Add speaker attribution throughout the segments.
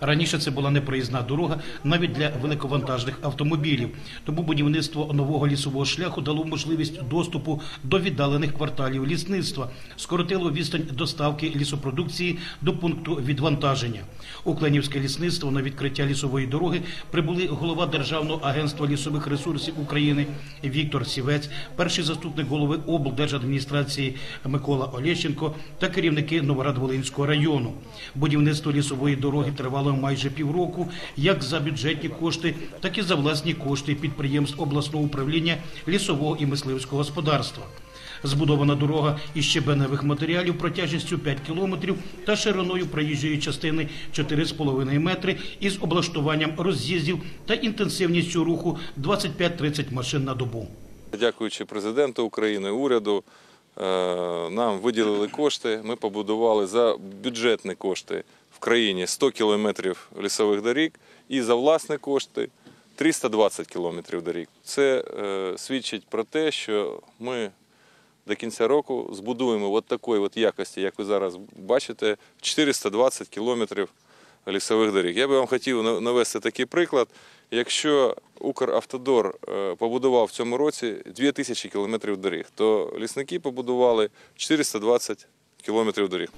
Speaker 1: Раніше це була непроїзна дорога навіть для великовантажних автомобілів. Тому будівництво нового лісового шляху дало можливість доступу до віддалених кварталів лісництва, скоротило відстань доставки лісопродукції до пункту відвантаження. У Кленівське лісництво на відкриття лісової дороги прибули голова Державного агентства лісових ресурсів України Віктор Сівець, перший заступник голови облдержадміністрації Микола Олещенко та керівники Новоград-Волинського району. Будівництво лісової дороги тривало майже півроку, як за бюджетні кошти, так і за власні кошти підприємств обласного управління лісового і мисливського господарства. Збудована дорога із щебеневих матеріалів протяжністю 5 кілометрів та шириною проїжджої частини 4,5 метри із облаштуванням роз'їздів та інтенсивністю руху 25-30 машин на добу.
Speaker 2: Дякуючи президенту України, уряду, е, нам виділили кошти. Ми побудували за бюджетні кошти країні 100 кілометрів лісових доріг і за власні кошти 320 кілометрів доріг. Це е, свідчить про те, що ми до кінця року збудуємо от такої от якості, як ви зараз бачите, 420 кілометрів лісових доріг. Я би вам хотів навести такий приклад. Якщо Укравтодор е, побудував в цьому році 2000 кілометрів доріг, то лісники побудували 420 кілометрів доріг.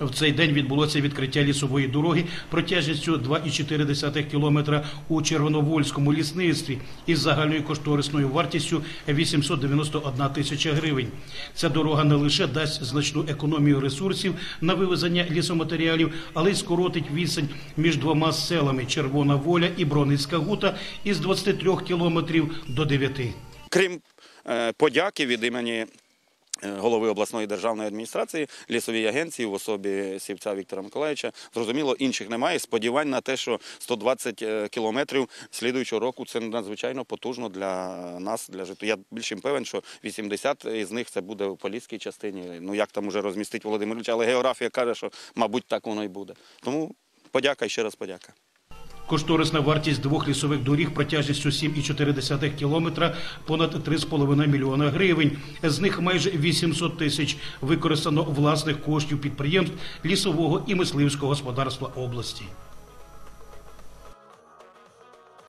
Speaker 1: В цей день відбулося відкриття лісової дороги протяжністю 2,4 кілометра у Червоновольському лісництві із загальною кошторисною вартістю 891 тисяча гривень. Ця дорога не лише дасть значну економію ресурсів на вивезення лісоматеріалів, але й скоротить відстань між двома селами Червона Воля і Броницька Гута із 23 кілометрів до 9.
Speaker 3: Крім е, подяки від імені голови обласної державної адміністрації, лісовій агенції в особі сівця Віктора Миколаївича, зрозуміло, інших немає. Сподівань на те, що 120 е, кілометрів слідуючого року це надзвичайно потужно для нас, для життя. Я більш певен, що 80 із них це буде в поліській частині. Ну як там уже розмістить Володимир Ильич, але географія каже, що мабуть так воно і буде. Тому подяка і ще раз подяка.
Speaker 1: Кошторисна вартість двох лісових доріг протяжністю 7,4 кілометра понад 3,5 мільйона гривень. З них майже 800 тисяч використано власних коштів підприємств лісового і мисливського господарства області.